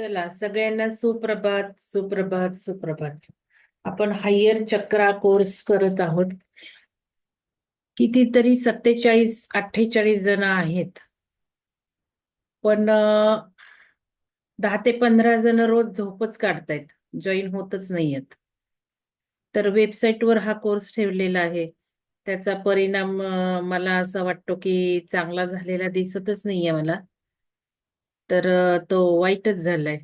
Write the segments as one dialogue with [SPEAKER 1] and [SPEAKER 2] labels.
[SPEAKER 1] चला सगळ्यांना सुप्रभात सुप्रभात सुप्रभात. आपण हायर चक्रा कोर्स करत आहोत. कितीतरी सत्तेचाळीस अठ्ठेचाळीस जण आहेत. पण दहा ते पंधरा जण रोज झोपच काढतायत जॉईन होतच नाहीयेत. तर वेबसाईटवर हा कोर्स ठेवलेला आहे. त्याचा परिणाम मला असा वाटतो की चांगला झालेला दिसतच नाहीये मला. तर तो वाईटच झालाय.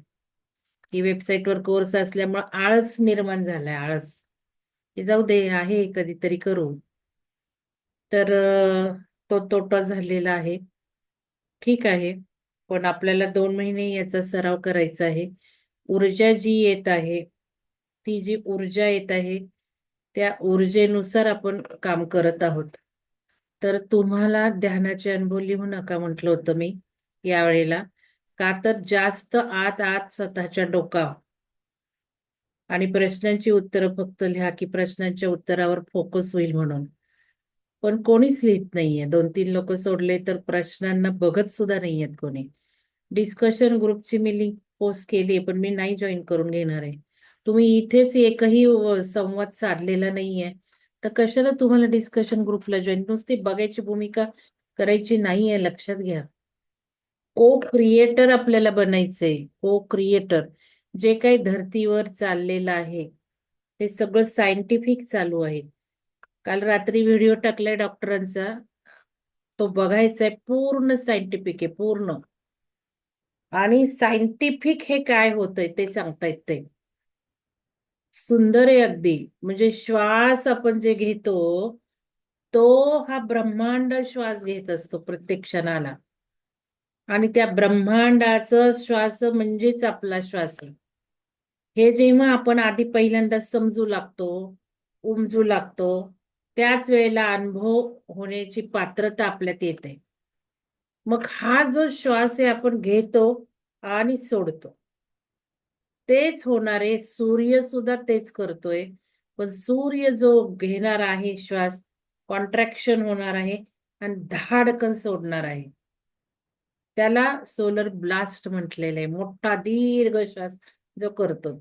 [SPEAKER 1] की वेबसाईटवर कोर्स असल्यामुळे आळस निर्माण झालाय आळस. की जाऊ दे आहे कधीतरी करू. तर तो तोटा झालेला आहे. ठीक आहे पण आपल्याला दोन महिने याचा सराव करायचा आहे. ऊर्जा जी येत आहे ती जी ऊर्जा येत आहे त्या ऊर्जेनुसार आपण काम करत आहोत. तर तुम्हाला ध्यानाचे अनुभव लिहू नका म्हटलं होतं मी यावेळेला. का तर जास्त आत आत स्वतःच्या डोका आणि प्रश्नांची उत्तरं फक्त लिहा की प्रश्नांच्या उत्तरावर फोकस होईल म्हणून. पण कोणीच लिहित नाहीये. दोन तीन लोक सोडले तर प्रश्नांना बघत सुद्धा नाहीयेत कोणी. डिस्कशन ग्रुपची मी लिंक पोस्ट केली पण मी नाही जॉईन करून घेणार आहे. तुम्ही इथेच एकही संवाद साधलेला नाहीये. तर कशाला तुम्हाला डिस्कशन ग्रुपला जॉईन नुसती बघायची भूमिका करायची नाहीये लक्षात घ्या. को क्रिएटर आपल्याला बनायचंय को क्रिएटर जे काही धरतीवर चाललेलं आहे ते सगळं सायंटिफिक चालू आहे. काल रात्री व्हिडिओ टाकलाय डॉक्टरांचा तो बघायचा आहे पूर्ण सायंटिफिक आहे पूर्ण. आणि सायंटिफिक हे काय होतंय ते सांगतायत ते. सुंदर आहे अगदी. म्हणजे श्वास आपण जे घेतो तो हा ब्रह्मांड श्वास घेत असतो प्रत्येक क्षणाला. आणि त्या ब्रह्मांडाचं श्वास म्हणजेच आपला श्वास आहे. हे जेव्हा आपण आधी पहिल्यांदा समजू लागतो उमजू लागतो त्याच वेळेला अनुभव होण्याची पात्रता आपल्यात येते. मग हा जो श्वास आहे आपण घेतो आणि सोडतो. तेच होणारे सूर्य सुद्धा तेच करतोय. पण सूर्य जो घेणार आहे श्वास कॉन्ट्रॅक्शन होणार आहे आणि धाडकन सोडणार आहे. त्याला सोलर ब्लास्ट म्हटलेला आहे. मोठा दीर्घ श्वास जो करतो.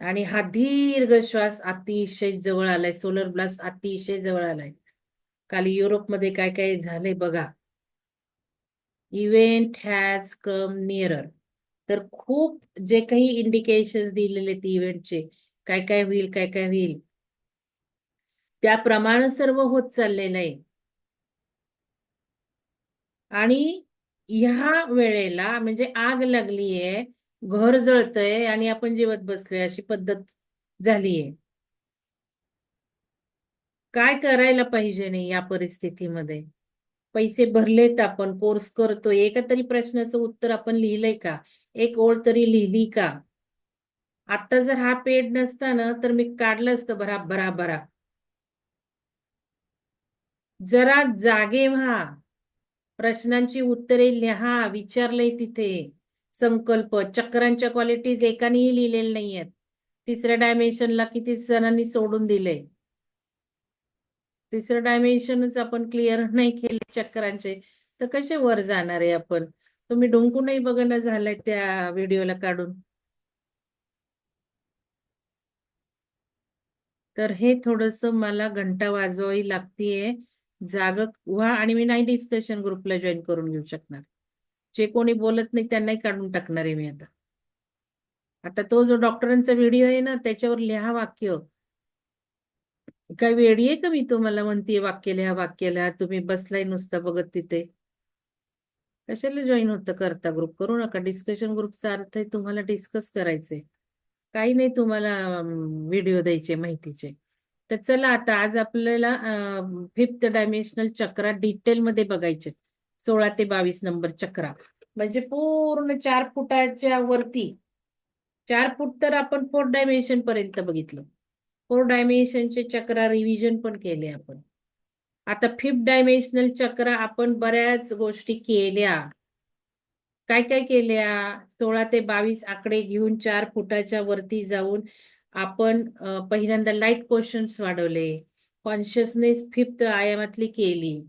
[SPEAKER 1] आणि हा दीर्घ श्वास अतिशय जवळ आलाय. सोलर ब्लास्ट अतिशय जवळ आलाय. काल युरोपमध्ये काय काय झालंय बघा. इव्हेंट हॅज कम नियरर तर खूप जे काही इंडिकेशन दिलेले आहेत इव्हेंटचे काय काय होईल काय काय होईल. त्याप्रमाणे सर्व होत चाललेलं आहे. आणि ह्या वेळेला म्हणजे आग लागलीये घर जळतंय आणि आपण जेवत बसलोय अशी पद्धत झालीये. काय करायला पाहिजे नाही या परिस्थितीमध्ये? पैसे भरलेत आपण कोर्स करतोय. एका तरी प्रश्नाचं उत्तर आपण लिहिलंय का? एक ओळ तरी लिहिली का? आता जर हा पेड नसता ना तर मी काढलं असतं भरा भरा भरा जरा जागे व्हा. प्रश्नांची उत्तरे लिहा विचारलंय तिथे. संकल्प चक्रांच्या क्वालिटीज एकानेही लिहिलेल्या नाहीयेत. तिसऱ्या डायमेन्शनला किती जणांनी सोडून दिले? तिसरं डायमेन्शनच आपण क्लिअर नाही केले चक्रांचे. तर कसे वर जाणार आहे आपण? तुम्ही डोंकूनही बघणं झालंय त्या व्हिडिओला काढून. तर हे थोडस मला घंटा वाजवावी लागतीये. जाग व्हा आणि मी नाही डिस्कशन ग्रुपला जॉईन करून घेऊ शकणार. जे कोणी बोलत नाही त्यांनाही काढून टाकणार आहे मी आता. आता तो जो डॉक्टरांचा व्हिडिओ आहे ना त्याच्यावर लिहा वाक्य. काय वेळी आहे का मी तुम्हाला म्हणते वाक्य लिहा वाक्य लिहा तुम्ही बसलाय नुसतं बघत तिथे? कशाला जॉईन होतं करता ग्रुप करू नका. डिस्कशन ग्रुपचा अर्थ आहे तुम्हाला डिस्कस करायचंय. काही नाही तुम्हाला व्हिडिओ द्यायचे माहितीचे. तर चला आता आज आपल्याला फिफ्थ डायमेन्शनल चक्रा डिटेलमध्ये बघायचे सोळा ते बावीस नंबर चक्रा. म्हणजे पूर्ण चार फुटाच्या वरती चार फूट तर आपण फोर डायमेन्शन पर्यंत बघितलं. फोर डायमेन्शनचे चक्रा रिव्हिजन पण केले आपण. आता फिफ्थ डायमेन्शनल चक्र आपण बऱ्याच गोष्टी केल्या. काय काय केल्या? सोळा ते बावीस आकडे घेऊन चार फुटाच्या वरती जाऊन आपण पहिल्यांदा लाइट क्वेश्चन्स वाढवले. कॉन्शियसनेस फिफ्थ आयामातली केली.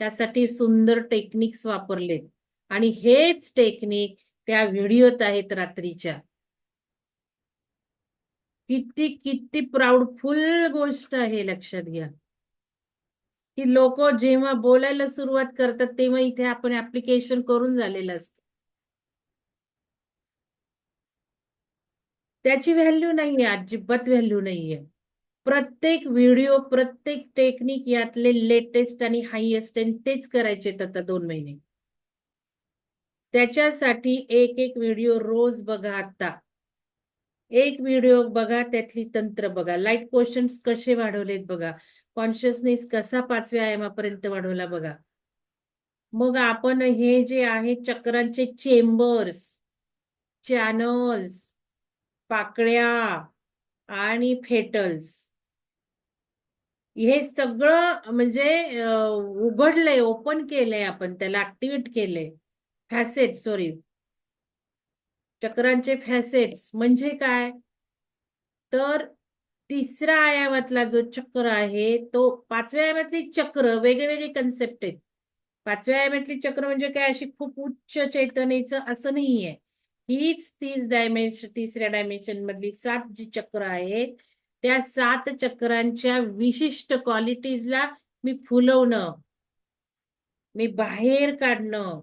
[SPEAKER 1] त्यासाठी सुंदर टेक्निक्स वापरलेत. आणि हेच टेक्निक त्या व्हिडिओत आहेत रात्रीच्या. किती किती प्राऊडफुल गोष्ट आहे लक्षात घ्या. की लोक जेव्हा बोलायला सुरुवात करतात तेव्हा इथे आपण ऍप्लिकेशन करून झालेलं असतं. त्याची व्हॅल्यू नाहीये अजिबात व्हॅल्यू नाहीये. प्रत्येक व्हिडिओ प्रत्येक टेक्निक यातले लेटेस्ट आणि हायएस्ट आणि तेच करायचे आता दोन महिने. त्याच्यासाठी एक एक व्हिडिओ रोज बघा आता. एक व्हिडिओ बघा त्यातली तंत्र बघा. लाइट क्वेश्चन्स कसे वाढवलेत बघा. कॉन्शियसनेस कसा पाचव्या आयामापर्यंत वाढवला बघा. मग आपण हे जे आहे चक्रांचे चेंबर्स चॅनल्स पाकळ्या आणि फेटल्स. हे सगळं म्हणजे उघडलंय ओपन केलंय आपण त्याला ऍक्टिव्हेट केलंय. फॅसेट सॉरी चक्रांचे फॅसेट्स म्हणजे काय? तर तिसरा आयामातला जो चक्र आहे तो पाचव्या आयामातली चक्र वेगळे कन्सेप्ट आहेत. पाचव्या आयामातली चक्र म्हणजे काय? अशी खूप उच्च चैतन्याचं असं नाहीये. हीच तीस डायमेन्शन तिसऱ्या डायमेन्शन मधली सात जी चक्र आहेत त्या सात चक्रांच्या विशिष्ट क्वालिटीजला मी फुलवणं मी बाहेर काढणं.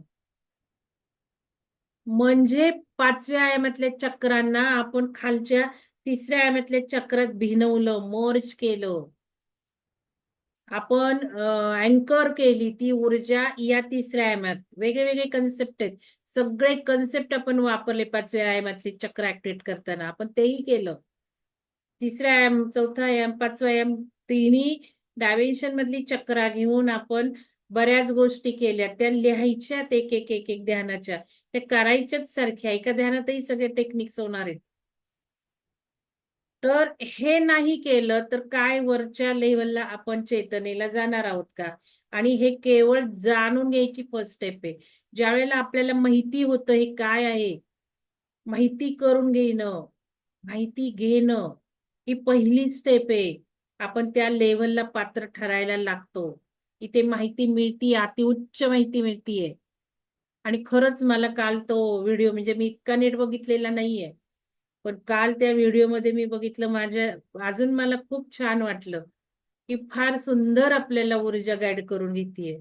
[SPEAKER 1] म्हणजे पाचव्या आयामातल्या चक्रांना आपण खालच्या तिसऱ्या आयामातल्या चक्रात भिनवलं मोर्च केलं. आपण अँकर केली ती ऊर्जा या तिसऱ्या आयामात. वेगळे वेगळे कन्सेप्ट आहेत. सगळे कन्सेप्ट आपण वापरले पाचव्या आयामातले चक्र ऍक्टिव्हेट करताना. आपण तेही केलं. तिसऱ्या आयाम चौथा आयाम पाचवा आयाम तिन्ही डायमेन्शन मधली चक्रा घेऊन आपण बऱ्याच गोष्टी केल्या. त्या लिहायच्यात एक एक एक एक ध्यानाच्या. त्या करायच्याच सारख्या. एका ध्यानातही सगळे टेक्निक्स होणार आहेत. तर हे नाही केलं तर काय वरच्या लेवलला आपण चेतनेला जाणार आहोत का? आणि हे केवळ जाणून घ्यायची फर्स्ट स्टेप आहे. ज्या वेळेला आपल्याला माहिती होतं हे काय आहे माहिती करून घेणं माहिती घेणं ही पहिली स्टेप आहे. आपण त्या लेवलला पात्र ठरायला लागतो. इथे माहिती मिळती अति उच्च माहिती मिळतीये. आणि खरंच मला काल तो व्हिडिओ म्हणजे मी इतका नेट बघितलेला नाहीये. पण काल त्या व्हिडिओमध्ये मी बघितलं माझ्या अजून मला खूप छान वाटलं. की फार सुंदर आपल्याला ऊर्जा गाईड करून घेते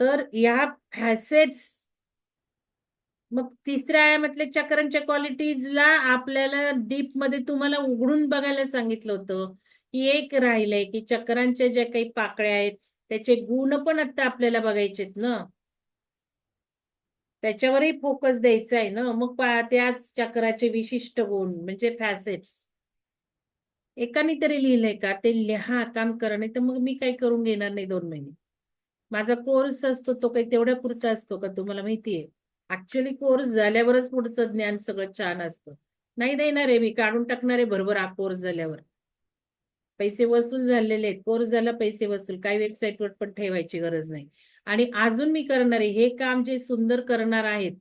[SPEAKER 1] तर या फॅसेट्स मग तिसऱ्या आयामातल्या चक्रांच्या क्वालिटीजला आपल्याला डीपमध्ये तुम्हाला उघडून बघायला सांगितलं होतं. की एक राहिलंय की चक्रांच्या ज्या काही पाकळ्या आहेत त्याचे गुण पण आता आपल्याला बघायचेत ना. त्याच्यावरही फोकस द्यायचा आहे ना. मग त्याच चक्राचे विशिष्ट गुण म्हणजे फॅसेट्स एकाने तरी लिहिलंय का? ते लिहा काम करा नाही तर मग मी काय करून घेणार नाही दोन महिने. माझा कोर्स असतो तो काही तेवढ्या पुरता असतो का तुम्हाला माहितीये? ऍक्च्युली कोर्स झाल्यावरच पुढचं ज्ञान सगळं छान असतं. नाही देणार आहे मी काढून टाकणार आहे बरोबर हा कोर्स झाल्यावर. पैसे वसूल झालेले आहेत. कोर्स झाला पैसे वसूल. काही वेबसाईटवर पण ठेवायची गरज नाही. आणि अजून मी करणार आहे हे काम जे सुंदर करणार आहेत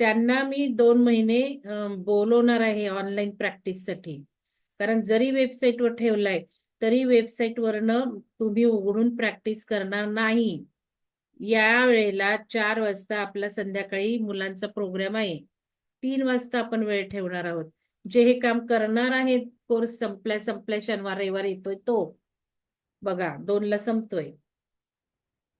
[SPEAKER 1] त्यांना मी दोन महिने बोलवणार आहे ऑनलाईन प्रॅक्टिससाठी कारण जरी वेबसाईटवर ठेवलाय तरी वेबसाईटवरनं तुम्ही उघडून प्रॅक्टिस करणार नाही. या वेळेला चार वाजता आपला संध्याकाळी मुलांचा प्रोग्राम आहे. तीन वाजता आपण वेळ ठेवणार आहोत. जे हे काम करणार आहेत कोर्स संपल्या संपल्या शनिवार रविवार येतोय तो. बघा दोनला संपतोय.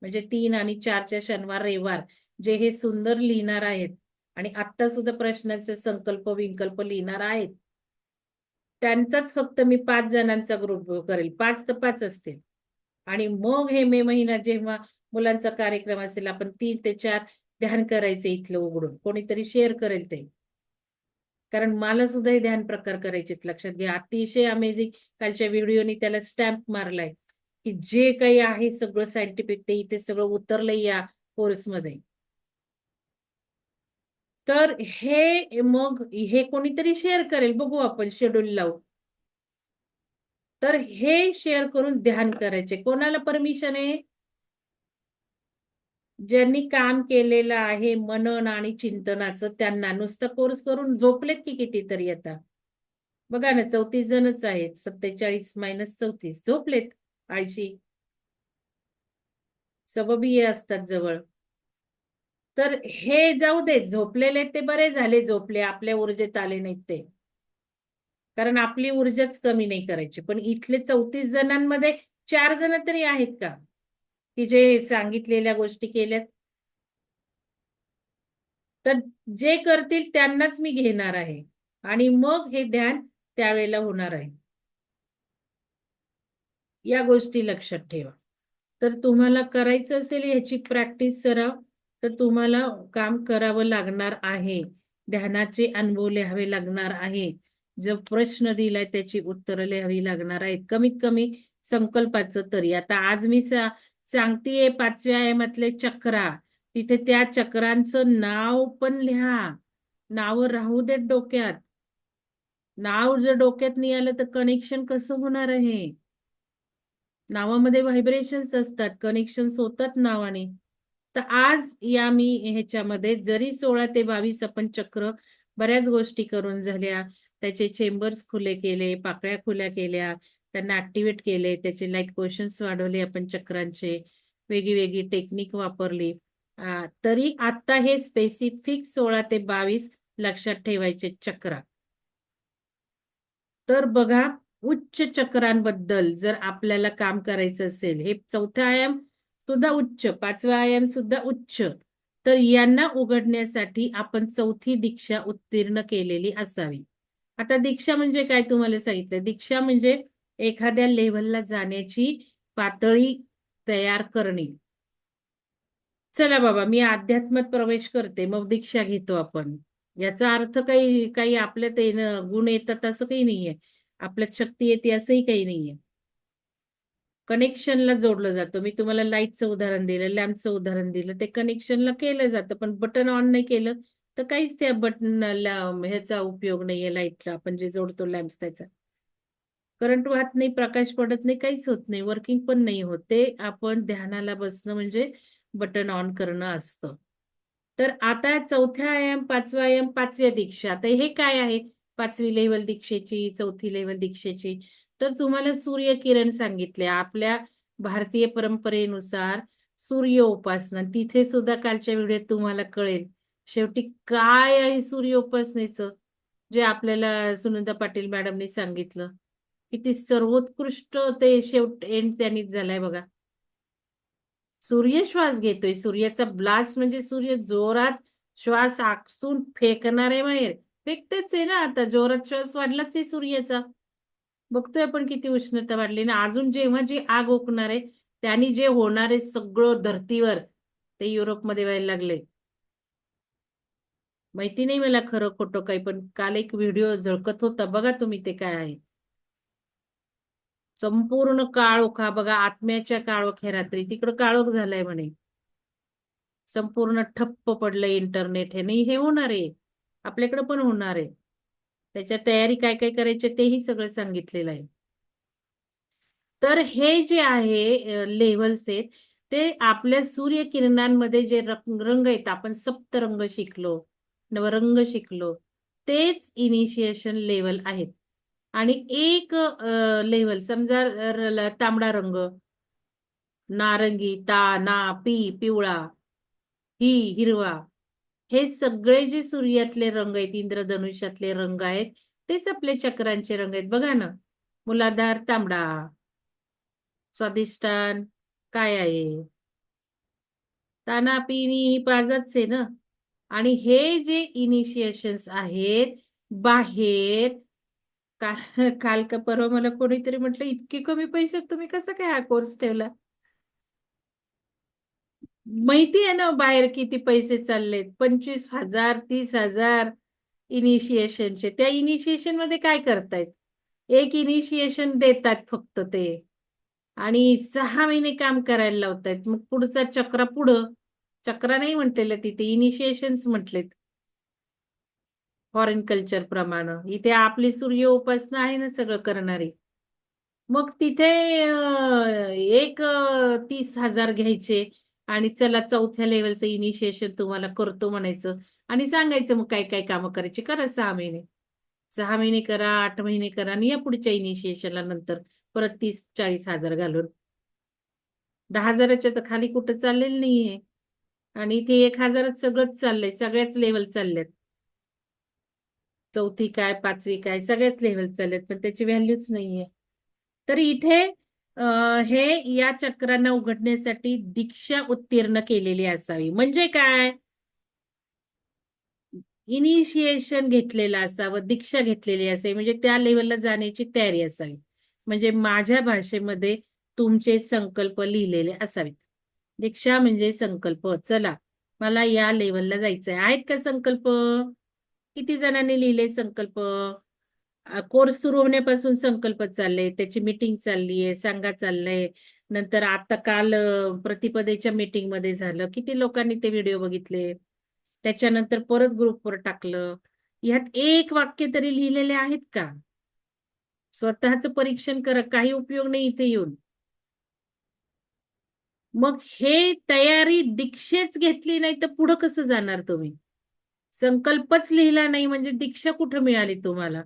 [SPEAKER 1] म्हणजे तीन आणि चारच्या शनिवार रविवार जे हे सुंदर लिहिणार आहेत. आणि आत्ता सुद्धा प्रश्नांचे संकल्प विंकल्प लिहिणार आहेत. त्यांचाच फक्त मी पाच जणांचा ग्रुप करेल. पाच तर पाच असतील. आणि मग हे मे महिना जेव्हा मुलांचा कार्यक्रम असेल आपण तीन ते चार ध्यान करायचे इथलं उघडून. कोणीतरी शेअर करेल ते. कारण मला सुद्धा हे ध्यान प्रकार करायचे लक्षात घ्या अतिशय अमेझिंग कालच्या व्हिडिओनी त्याला स्टॅम्प मारलाय. की जे काही आहे सगळं सायंटिफिक ते इथे सगळं उतरलंय या कोर्समध्ये तर हे मग हे कोणीतरी शेअर करेल. बघू आपण शेड्यूल लावू. तर हे शेअर करून ध्यान करायचे. कोणाला परमिशन आहे? ज्यांनी काम केलेलं आहे मनन आणि चिंतनाचं त्यांना नुसतं कोर्स करून झोपलेत की कितीतरी आता. बघा ना चौतीस जणच आहेत. सत्तेचाळीस मायनस चौतीस. झोपलेत. आळशी. सबबीय असतात जवळ. तर हे जाऊ दे झोपलेले ते बरे झाले झोपले आपल्या ऊर्जेत आले नाहीत ते. कारण आपली ऊर्जाच कमी नाही करायची. पण इथले चौतीस जणांमध्ये चार जण तरी आहेत का? की जे सांगितलेल्या गोष्टी केल्यात? तर जे करतील त्यांनाच मी घेणार आहे. आणि मग हे ध्यान त्यावेळेला होणार आहे. या गोष्टी लक्षात ठेवा. तर तुम्हाला करायचं असेल ह्याची प्रॅक्टिस सराव. तर तुम्हाला काम करावं लागणार आहे. ध्यानाचे अनुभव लिहावे लागणार आहे. जो प्रश्न दिलाय त्याची उत्तरं लिहावी लागणार आहेत. कमीत कमी संकल्पाचं तरी. आता आज मी सा सांगतेय पाचव्या आयामातले चक्रा. तिथे त्या चक्रांचं नाव पण लिहा. नाव राहू देत डोक्यात. नाव जर डोक्यात नाही आलं तर कनेक्शन कसं होणार आहे? नावामध्ये व्हायब्रेशन्स असतात. कनेक्शन्स होतात नावाने. तर आज या मी ह्याच्यामध्ये जरी सोळा ते बावीस आपण चक्र बऱ्याच गोष्टी करून झाल्या. त्याचे चेंबर्स खुले केले पाकळ्या खुल्या केल्या त्यांना ऍक्टिव्हेट केले त्याचे लाइट क्वेश्चन्स वाढवले आपण चक्रांचे वेगळी वेगळी टेक्निक वापरली तरी आता हे स्पेसिफिक सोळा ते बावीस लक्षात ठेवायचे चक्र. तर बघा उच्च चक्रांबद्दल जर आपल्याला काम करायचं असेल हे चौथा आयाम सुद्धा उच्च. पाचवा आयाम सुद्धा उच्च. तर यांना उघडण्यासाठी आपण चौथी दीक्षा उत्तीर्ण केलेली असावी. आता दीक्षा म्हणजे काय तुम्हाला सांगितलं? दीक्षा म्हणजे एखाद्या लेव्हलला जाण्याची पातळी तयार करणे. चला बाबा मी अध्यात्मात प्रवेश करते. मग दीक्षा घेतो आपण. याचा अर्थ काही काही आपल्यात गुण येतात असं काही नाहीये. आपल्यात शक्ती येते असंही काही नाहीये. कनेक्शनला जोडलं जातं. मी तुम्हाला लाईटचं उदाहरण दिलं लॅम्पचं उदाहरण दिलं ते कनेक्शनला केलं जातं. पण बटन ऑन नाही केलं तर काहीच त्या बटन ह्याचा उपयोग नाहीये लाईटला. आपण जे जोडतो लॅम्प त्याचा. करंट वाहत नाही प्रकाश पडत नाही काहीच होत नाही वर्किंग पण नाही होत. ते आपण ध्यानाला बसणं म्हणजे बटन ऑन करणं असतं. तर आता चौथ्या आयाम पाचवा आयाम पाचव्या दीक्षा. आता हे काय आहे? पाचवी लेवल दीक्षेची चौथी लेवल दीक्षेची. तर तुम्हाला सूर्यकिरण सांगितले. आपल्या भारतीय परंपरेनुसार सूर्य उपासना तिथे सुद्धा कालच्या व्हिडिओत तुम्हाला कळेल. शेवटी काय आहे सूर्य उपासनेचं? जे आपल्याला सुनंदा पाटील मॅडमनी सांगितलं. किती सर्वोत्कृष्ट ते शेवट एंड त्यांनीच झालाय बघा. सूर्य श्वास घेतोय. सूर्याचा ब्लास्ट म्हणजे सूर्य जोरात श्वास आकसून फेकणार आहे बाहेर. फेकतेच आहे ना आता. जोरात श्वास वाढलाच आहे सूर्याचा. बघतोय आपण किती उष्णता वाढली ना अजून जेव्हा जी आग ओकणार आहे त्यांनी जे होणार आहे सगळं धर्तीवर ते युरोपमध्ये व्हायला लागले. माहिती नाही मला खरं खोटं काही पण काल एक व्हिडिओ झळकत होता. बघा तुम्ही ते काय आहे. संपूर्ण काळोखा बघा आत्म्याच्या काळोख्या रात्री. तिकडं काळोख झालाय म्हणे. संपूर्ण ठप्प पडलं इंटरनेट हे. नाही हे होणार आहे. आपल्याकडे पण होणार आहे. त्याच्या तयारी काय काय करायचे तेही सगळं सांगितलेलं आहे. तर हे जे आहे लेव्हल्स आहेत ते आपल्या सूर्यकिरणांमध्ये जे रंग आहेत आपण सप्तरंग शिकलो नवरंग शिकलो तेच इनिशिएशन लेवल आहेत. आणि एक लेवल समजा तांबडा रंग नारंगी ता ना पी पिवळा ही हिरवा हे सगळे जे सूर्यातले रंग आहेत इंद्रधनुष्यातले रंग आहेत तेच आपले चक्रांचे रंग आहेत. बघा ना मुलाधार तांबडा स्वादिष्टान काय आहे? तानापिनी ही पाजाच आहे ना? आणि हे जे इनिशिएशन्स आहेत बाहेर काल काल का परवा मला कोणीतरी म्हटलं इतके कमी पैशात तुम्ही कसं काय हा कोर्स ठेवला? माहिती आहे ना बाहेर किती पैसे चाललेत? पंचवीस हजार तीस हजार इनिशिएशनचे त्या इनिशिएशनमध्ये काय करतायत? एक इनिशिएशन देतात फक्त ते. आणि सहा महिने काम करायला लावतायत. मग पुढचा चक्र पुढं. चक्रा नाही म्हटलेलं तिथे इनिशिएशन म्हटलेत. फॉरेन कल्चर प्रमाणे. इथे आपली सूर्य उपासना आहे ना सगळं करणारी. मग तिथे एक तीस हजार घ्यायचे. आणि चला चौथ्या लेवलचं इनिशिएशन तुम्हाला करतो म्हणायचं. आणि सांगायचं मग काय काय कामं करायची? करा सहा महिने. सहा महिने करा आठ महिने करा आणि या पुढच्या इनिशिएशनला नंतर परत तीस चाळीस हजार घालून. दहा हजाराच्या तर खाली कुठं चाललेलं नाहीये. आणि इथे एक हजारात सगळंच चाललंय सगळ्याच लेवल चालल्यात. चौथी काय पाचवी काय सगळ्याच लेवल चालल्यात पण त्याची व्हॅल्यूच नाहीये. तर इथे हे या चक्रांना उघडण्यासाठी दीक्षा उत्तीर्ण केलेली असावी. म्हणजे काय? इनिशिएशन घेतलेलं असावं दीक्षा घेतलेली असावी. म्हणजे त्या लेवलला जाण्याची तयारी असावी. म्हणजे माझ्या भाषेमध्ये तुमचे संकल्प लिहिलेले असावेत. दीक्षा म्हणजे संकल्प. चला मला या लेवलला जायचंय. आहेत का संकल्प? किती जणांनी लिहिले संकल्प? कोर्स सुरू होण्यापासून संकल्प चालले त्याची मीटिंग चालली आहे सांगा चाललंय. नंतर आता काल प्रतिपदेच्या मीटिंगमध्ये झालं. किती लोकांनी ते व्हिडिओ बघितले? त्याच्यानंतर परत ग्रुपवर टाकलं. ह्यात एक वाक्य तरी लिहिलेले आहेत का? स्वतःच परीक्षण करा काही उपयोग नाही इथे येऊन. मग हे तयारी दीक्षेच घेतली नाही तर पुढं कसं जाणार तुम्ही? संकल्पच लिहिला नाही म्हणजे दीक्षा कुठं मिळाली तुम्हाला?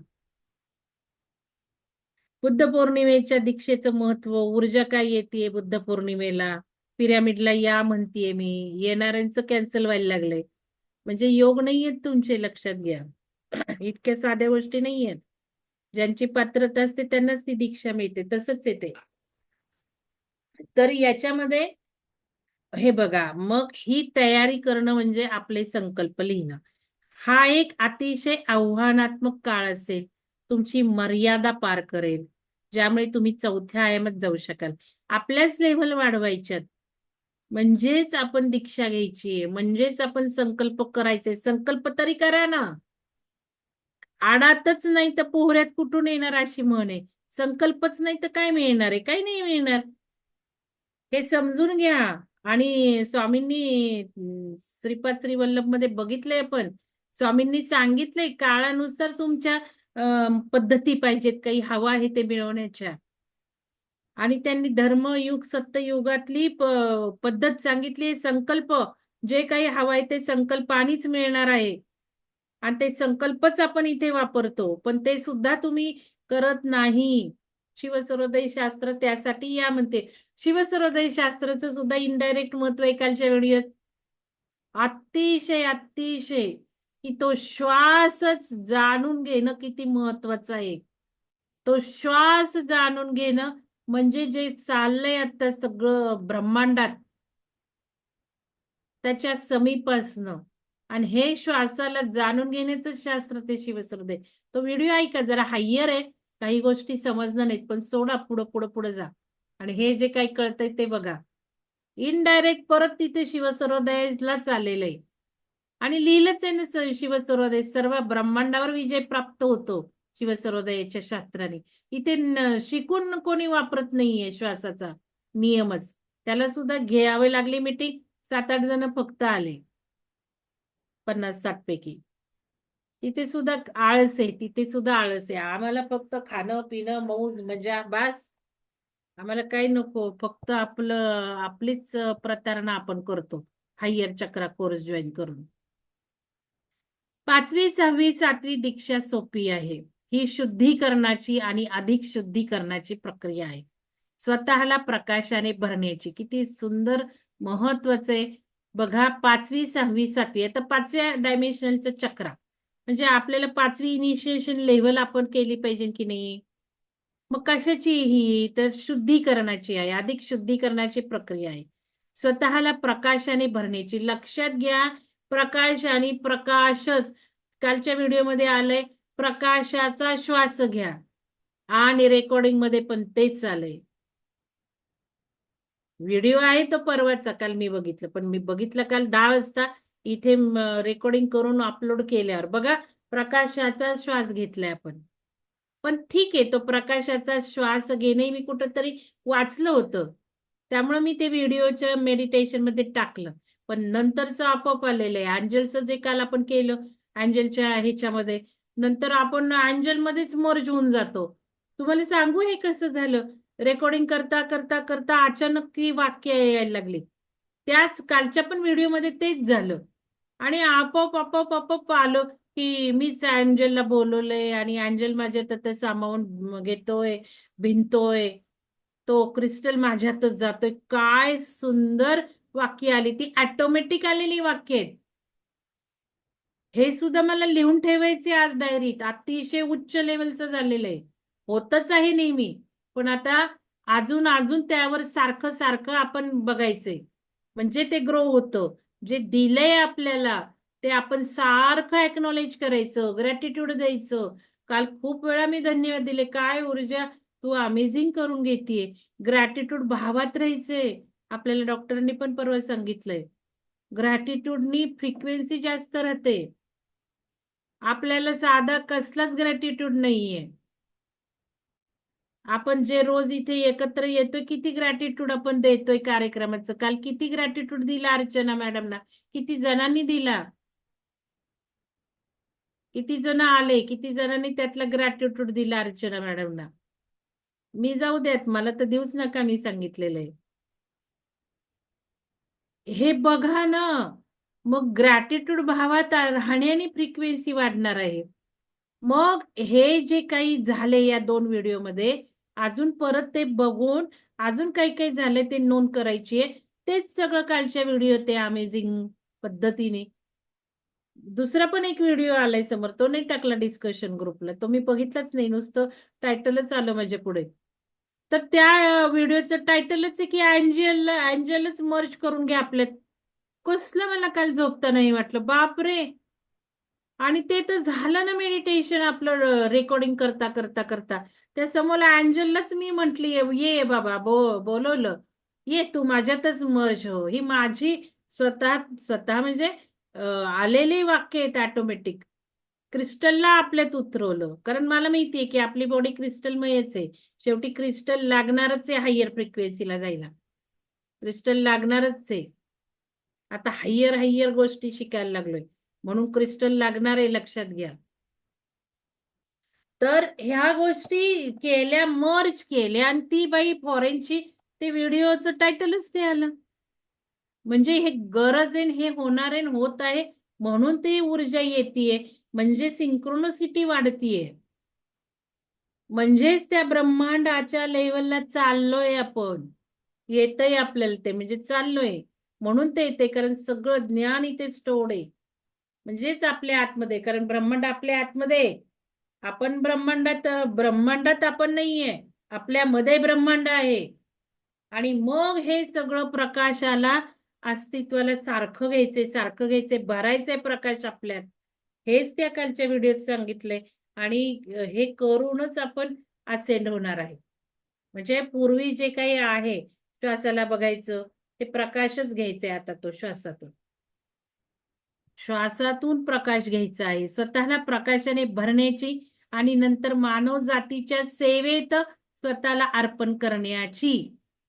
[SPEAKER 1] बुद्ध पौर्णिमेच्या दीक्षेचं महत्त्व ऊर्जा काय येते बुद्ध पौर्णिमेला पिरामिडला या म्हणतीये मी. येणाऱ्यांचं कॅन्सल व्हायला लागलंय. म्हणजे योग नाहीयेत तुमचे लक्षात घ्या. इतक्या साध्या गोष्टी नाहीयेत. ज्यांची पात्रता असते त्यांनाच ती दीक्षा मिळते. तसंच येते तर याच्यामध्ये हे बघा मग ही तयारी करणं म्हणजे आपले संकल्प लिहिणं. हा एक अतिशय आव्हानात्मक काळ असेल. तुमची मर्यादा पार करेल ज्यामुळे तुम्ही चौथ्या आयामात जाऊ शकाल. आपल्याच लेव्हल वाढवायच्यात. म्हणजेच आपण दीक्षा घ्यायची म्हणजेच आपण संकल्प करायचे संकल्प तरी करा ना. आडातच नाही तर पोहऱ्यात कुठून येणार अशी म्हण आहे. संकल्पच नाही तर काय मिळणार आहे? काही नाही मिळणार? हे समजून घ्या. आणि स्वामींनी श्रीपाद श्रीवल्लभमध्ये बघितलंय पण स्वामींनी सांगितलंय काळानुसार तुमच्या पद्धती पाहिजेत काही हवा आहे ते मिळवण्याच्या. आणि त्यांनी धर्मयुग सत्ययुगातली पद्धत सांगितली संकल्प. जे काही हवं आहे ते संकल्प आणिच मिळणार आहे. आणि ते संकल्पच आपण इथे वापरतो. पण ते सुद्धा तुम्ही करत नाही. शिवसरोदय शास्त्र त्यासाठी या म्हणते. शिवसरोदय शास्त्राचं सुद्धा इनडायरेक्ट महत्त्व आहे कालच्या व्हिडिओत अतिशय अतिशय. की तो श्वासच जाणून घेणं किती महत्वाचं आहे. तो श्वास जाणून घेणं म्हणजे जे चाललंय आता सगळं ब्रह्मांडात. त्याच्या समीप असणं आणि हे श्वासाला जाणून घेण्याचं शास्त्र ते शिवसृदय तो व्हिडिओ ऐका जरा हायर आहे. काही गोष्टी समजणार नाहीत पण सोडा पुढं पुढं पुढं जा. आणि हे जे काही कळतंय ते बघा. इनडायरेक्ट परत तिथे शिवसरोदयाला चाललेलं आहे. आणि लिहिलंच आहे ना शिवसर्वोदय सर्व ब्रह्मांडावर विजय प्राप्त होतो शिवसर्वोदयाच्या शास्त्राने. इथे शिकून कोणी वापरत नाहीये श्वासाचा नियमच. त्याला सुद्धा घ्यावे लागली मिटिंग सात आठ जण फक्त आले. पन्नास साठ पैकी. तिथे सुद्धा आळस आहे. तिथे सुद्धा आळस आहे. आम्हाला फक्त खाणं पिणं मौज मजा बास. आम्हाला काही नको. फक्त आपलं आपलीच प्रतारणा आपण करतो. हायर चक्रा कोर्स जॉईन करून. पाचवी सहावी सातवी दीक्षा सोपी आहे. ही शुद्धीकरणाची आणि अधिक शुद्धीकरणाची प्रक्रिया आहे. स्वतःला प्रकाशाने भरण्याची किती सुंदर महत्त्वाचे बघा पाचवी सहावी सातवी. आता पाचव्या डायमेन्शनलचं चक्रा. म्हणजे आपल्याला पाचवी इनिशिएशन लेव्हल आपण केली पाहिजे की नाही? मग कशाची ही? तर शुद्धीकरणाची आहे. अधिक शुद्धीकरणाची प्रक्रिया आहे. स्वतःला प्रकाशाने भरण्याची. लक्षात घ्या प्रकाश आणि प्रकाशच. कालच्या व्हिडिओमध्ये आलंय प्रकाशाचा श्वास घ्या. आणि रेकॉर्डिंगमध्ये पण तेच आलंय व्हिडिओ आहे तो परवाचा काल मी बघितलं. पण मी बघितलं काल दहा वाजता. इथे रेकॉर्डिंग करून अपलोड केल्यावर. बघा प्रकाशाचा श्वास घेतलाय आपण. पण ठीक आहे तो प्रकाशाचा श्वास घेणे मी कुठंतरी वाचलं होतं. त्यामुळे मी ते व्हिडिओच्या मेडिटेशनमध्ये टाकलं. पण नंतरचं आपोआप आलेलं आहे. अँजलचं जे काल आपण केलं अँजलच्या ह्याच्यामध्ये नंतर आपण अँजलमध्येच मर्ज होऊन जातो. तुम्हाला सांगू हे कसं झालं? रेकॉर्डिंग करता करता करता अचानक ही वाक्य यायला लागली. त्याच कालच्या पण व्हिडिओमध्ये तेच झालं. आणि आपोआप आपोआप आपोआप आलं की मीच अँजलला बोलवलंय आणि अँजल माझ्या तर सामावून घेतोय भिंतोय. तो क्रिस्टल माझ्यातच जातोय. काय सुंदर वाक्य आली. ती ऑटोमॅटिक आलेली वाक्य आहेत. हे सुद्धा मला लिहून ठेवायचे आज डायरीत अतिशय उच्च लेवलचं झालेलं आहे. होतच आहे नेहमी. पण आता अजून अजून त्यावर सारखं सारखं आपण बघायचंय. म्हणजे ते ग्रो होतं. जे दिलंय आपल्याला ते आपण सारखं एक्नॉलेज करायचं ग्रॅटिट्यूड द्यायचं. काल खूप वेळा मी धन्यवाद दिले. काय ऊर्जा तू अमेझिंग करून घेतीये. ग्रॅटिट्यूड भावात राहायचंय. आपल्याला डॉक्टरांनी पण परवा सांगितलंय. ग्रॅटिट्यूडनी फ्रिक्वेन्सी जास्त राहते. आपल्याला साधा कसलाच ग्रॅटिट्यूड नाहीये. आपण जे रोज इथे एकत्र येतोय किती ग्रॅटिट्यूड आपण देतोय कार्यक्रमाचं? काल किती ग्रॅटिट्यूड दिला अर्चना मॅडमना? किती जणांनी दिला? किती जण आले? किती जणांनी त्यातला ग्रॅटिट्यूड दिला अर्चना मॅडमना? मी जाऊ द्यात मला तर देऊच नका मी सांगितलेलं आहे हे बघा ना. मग ग्रॅटिट्यूड भावात राहण्याने फ्रिक्वेन्सी वाढणार आहे. मग हे जे काही झाले या दोन व्हिडिओमध्ये अजून परत ते बघून अजून काही काही झाले ते नोंद करायची आहे. तेच सगळं कालच्या व्हिडिओ ते अमेझिंग पद्धतीने. दुसरा पण एक व्हिडिओ आलाय समोर तो नाही टाकला डिस्कशन ग्रुपला तो मी बघितलाच नाही. नुसतं टायटलच आलं माझ्या पुढे. तर त्या व्हिडिओचं टायटलच आहे की अँजेल अँजेलच मर्ज करून घ्या आपल्यात. कसलं मला काल झोपता नाही वाटलं. बापरे! आणि ते तर झालं ना मेडिटेशन आपलं रेकॉर्डिंग करता करता करता. त्या समोर अँजललाच मी म्हंटली ये बाबा बो बोलवलं. ये तू माझ्यातच मर्ज हो. ही माझी स्वतः स्वतः म्हणजे आलेले वाक्य आहेत ऑटोमॅटिक क्रिस्टलला आपल्यात उतरवलं. कारण मला माहितीये की आपली बॉडी क्रिस्टलमयच आहे. शेवटी क्रिस्टल लागणारच आहे हायर फ्रिक्वेन्सीला जायला. क्रिस्टल लागणारच आहे. आता हायर हायर गोष्टी शिकायला लागलोय. म्हणून क्रिस्टल लागणार आहे लक्षात घ्या. तर ह्या गोष्टी केल्या मर्ज केल्या आणि ती बाई फॉरेनची ते व्हिडिओचं टायटलच ते आलं. म्हणजे हे गरज आहे हे होणार आहे होत आहे म्हणून ती ऊर्जा येते म्हणजे सिंक्रोनोसिटी वाढतीये. म्हणजेच त्या ब्रह्मांडाच्या लेवलला चाललोय आपण. येतय आपल्याला ते म्हणजे चाललोय. म्हणून ते येते कारण सगळं ज्ञान इथे स्टोर्ड आहे. म्हणजेच आपल्या आतमध्ये कारण ब्रह्मांड आपल्या आतमध्ये. आपण ब्रह्मांडात ब्रह्मांडात आपण नाहीये. आपल्यामध्ये ब्रह्मांड आहे. आणि मग हे सगळं प्रकाशाला अस्तित्वाला सारखं घ्यायचंय सारखं घ्यायचंय भरायचंय प्रकाश आपल्यात. हेच त्या कालच्या व्हिडिओत सांगितलंय आणि हे करूनच आपण असेंड होणार आहे. म्हणजे पूर्वी जे काही आहे श्वासाला बघायचं ते प्रकाशच घ्यायचंय आता तो श्वासातून. श्वासातून प्रकाश घ्यायचा आहे. स्वतःला प्रकाशाने भरण्याची आणि नंतर मानव जातीच्या सेवेत स्वतःला अर्पण करण्याची.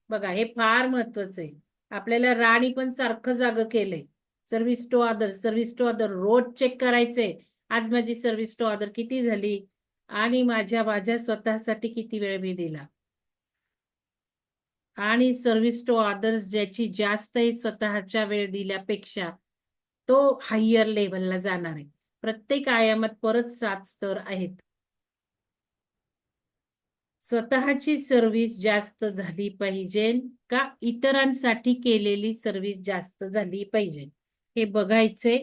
[SPEAKER 1] बघा हे फार महत्वाचं आहे. आपल्याला राणी पण सारखं जाग केलंय. Service to other service to other rose check करायचे. आज माझी सर्व्हिस टू अदर किती झाली? आणि माझ्या माझ्या स्वतःसाठी किती वेळ मी दिला? आणि सर्व्हिस टू अदर्स ज्याची जास्तही स्वतःच्या वेळ दिल्यापेक्षा तो हायर लेवलला जाणार आहे. प्रत्येक आयामात परत सात स्तर आहेत. स्वतःची सर्व्हिस जास्त झाली पाहिजे का इतरांसाठी केलेली सर्व्हिस जास्त झाली पाहिजे? हे बघायचे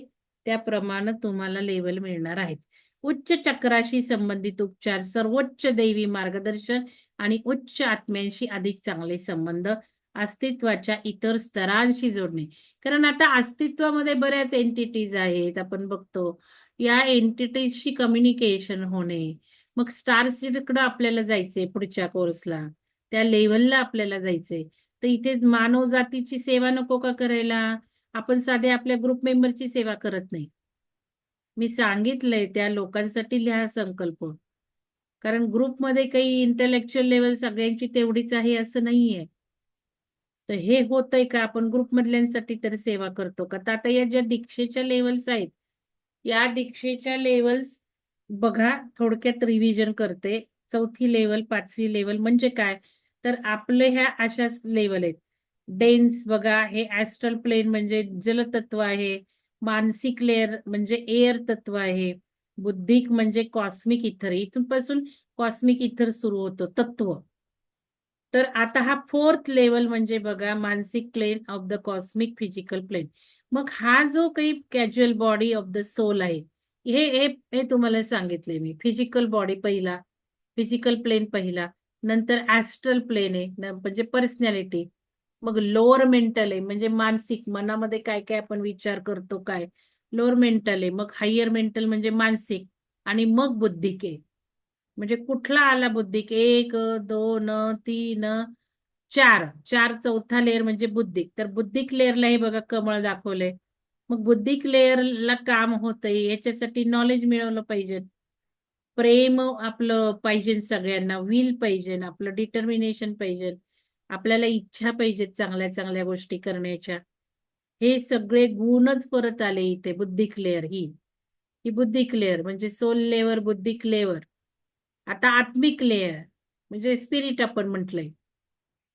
[SPEAKER 1] त्याप्रमाणे तुम्हाला लेवल मिळणार आहेत. उच्च चक्राशी संबंधित उपचार सर्वोच्च दैवी मार्गदर्शन आणि उच्च आत्म्यांशी अधिक चांगले संबंध अस्तित्वाच्या इतर स्तरांशी जोडणे. कारण आता अस्तित्वामध्ये बऱ्याच एंटिटीज आहेत आपण बघतो. या एंटिटीजशी कम्युनिकेशन होणे मग स्टार सीडकडे आपल्याला जायचंय पुढच्या कोर्सला त्या लेवलला आपल्याला जायचंय. तर इथे मानव जातीची सेवा नको का करायला? आपण साधे आपल्या ग्रुप मेंबरची सेवा करत नाही. मी सांगितलंय त्या लोकांसाठी लिहा संकल्प. कारण ग्रुपमध्ये काही इंटेलेक्च्युअल लेवल सगळ्यांची तेवढीच आहे असं नाहीये. तर हे होतंय का? आपण ग्रुपमधल्यांसाठी तर सेवा करतो का? तर आता या ज्या दीक्षेच्या लेवल्स आहेत या दीक्षेच्या लेवल्स बघा थोडक्यात रिव्हिजन करते. चौथी लेवल पाचवी लेवल म्हणजे काय? तर आपले ह्या अशाच लेवल आहेत. डेन्स बघा हे ऍस्ट्रल प्लेन म्हणजे जलतत्व आहे. मानसिक लेअर म्हणजे एअर तत्व आहे. बुद्धिक म्हणजे कॉस्मिक इथर. इथून पासून कॉस्मिक इथर सुरू होतो तत्व. तर आता हा फोर्थ लेवल म्हणजे बघा मानसिक plane of the cosmic physical plane मग हा जो काही causal body of the soul आहे हे हे तुम्हाला सांगितले मी. फिजिकल बॉडी पहिला फिजिकल प्लेन पहिला नंतर ऍस्ट्रल प्लेन आहे म्हणजे पर्सनॅलिटी मग लोअर मेंटल आहे म्हणजे मानसिक मनामध्ये काय काय आपण विचार करतो काय? लोअर मेंटल आहे मग हायर मेंटल म्हणजे मानसिक आणि मग बुद्धिक आहे. म्हणजे कुठला आला बुद्धिक? एक दोन तीन चार. चार चौथा लेअर म्हणजे बुद्धिक. तर बुद्धिक लेअरला हे बघा कमळ दाखवलंय. मग बुद्धिक लेअरला काम होतंय याच्यासाठी नॉलेज मिळवलं पाहिजे. प्रेम आपलं पाहिजे सगळ्यांना विल पाहिजे आपलं डिटर्मिनेशन पाहिजे. आपल्याला इच्छा पाहिजेत चांगल्या चांगल्या गोष्टी करण्याच्या. हे सगळे गुणच परत आले इथे बुद्धी क्लेअर ही. ही बुद्धिक लेअर म्हणजे सोल लेवर बुद्धिक लेअर आता आत्मिक लेअर म्हणजे स्पिरिट आपण म्हटलंय.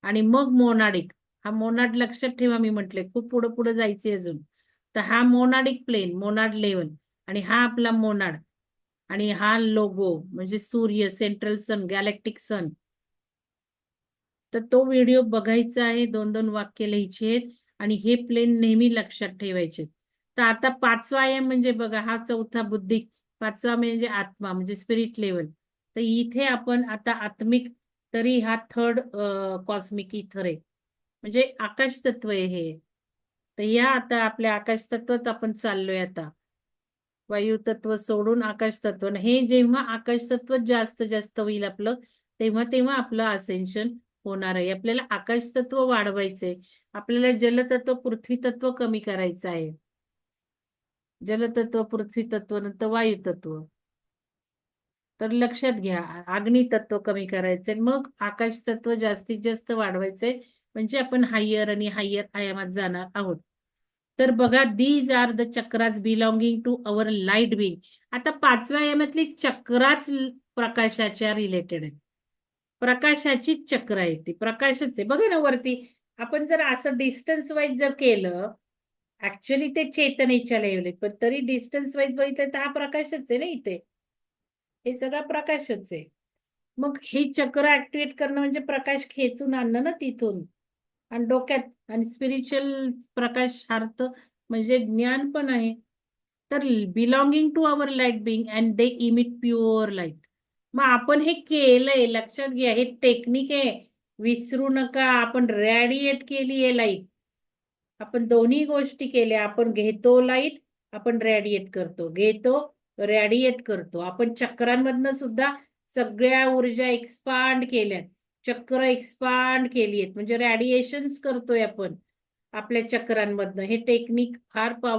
[SPEAKER 1] आणि मग मोनाडिक हा मोनाड लक्षात ठेवा मी म्हटलंय खूप पुढं पुढं जायचे अजून. तर हा मोनाडिक प्लेन मोनाड लेवल आणि हा आपला मोनाड आणि हा लोगो म्हणजे सूर्य सेंट्रल सन गॅलेक्टिक सन तर तो व्हिडिओ बघायचा आहे दोन दोन वाक्य लिहायचे आहेत आणि हे प्लेन नेहमी लक्षात ठेवायचे. तर आता पाचवा आहे म्हणजे बघा हा चौथा बुद्धिक पाचवा म्हणजे आत्मा म्हणजे स्पिरिट लेवल तर इथे आपण आता आत्मिक तरी हा थर्ड कॉस्मिक इथर आहे. म्हणजे आकाश तत्व आहे हे. तर या आता आपल्या आकाश तत्वात आपण चाललोय आता. वायू तत्व सोडून आकाश तत्व. हे जेव्हा आकाश तत्व जास्त जास्त होईल आपलं तेव्हा तेव्हा आपलं असेन्शन होणार आहे. आपल्याला आकाश तत्व वाढवायचंय आपल्याला जलतत्व पृथ्वी तत्व कमी करायचं आहे. जलतत्व पृथ्वी तत्व नंतर वायू तत्व. तर लक्षात घ्या अग्नी तत्व कमी करायचंय मग आकाश तत्व जास्तीत जास्त वाढवायचंय म्हणजे आपण हायर आणि हायर आयामात जाणार आहोत. तर बघा these are the chakras belonging to our light being आता पाचव्या आयामातली चक्राच प्रकाशाच्या रिलेटेड आहेत. प्रकाशाची चक्र आहे ती. प्रकाशच आहे. बघा ना वरती आपण जर असं डिस्टन्स वाईज जर केलं ऍक्च्युली ते चेतनेच्या लेवल आहेत. पण तरी डिस्टन्स वाईज बघितलं तर हा प्रकाशच आहे ना इथे. हे सगळा प्रकाशच आहे. मग हे चक्र ऍक्टिव्हेट करणं म्हणजे प्रकाश खेचून आणणं ना तिथून. आणि डोक्यात आणि स्पिरिच्युअल प्रकाशार्थ म्हणजे ज्ञान पण आहे. तर belonging to our light being and they emit pure light मग आपण हे केलंय लक्षात घ्या हे टेक्निक आहे. विसरू नका आपण रॅडिएट केली आहे लाइट आपण दोन्ही गोष्टी केल्या आपण घेतो लाइट आपण रॅडिएट करतो. घेतो रॅडिएट करतो. आपण चक्रांमधनं सुद्धा सगळ्या ऊर्जा एक्सपांड केल्यात. चक्र एक्सपांड केली आहेत. म्हणजे रॅडिएशन्स करतोय आपण. आपल्या चक्रांमधनं. हे टेक्निक फार पॉवर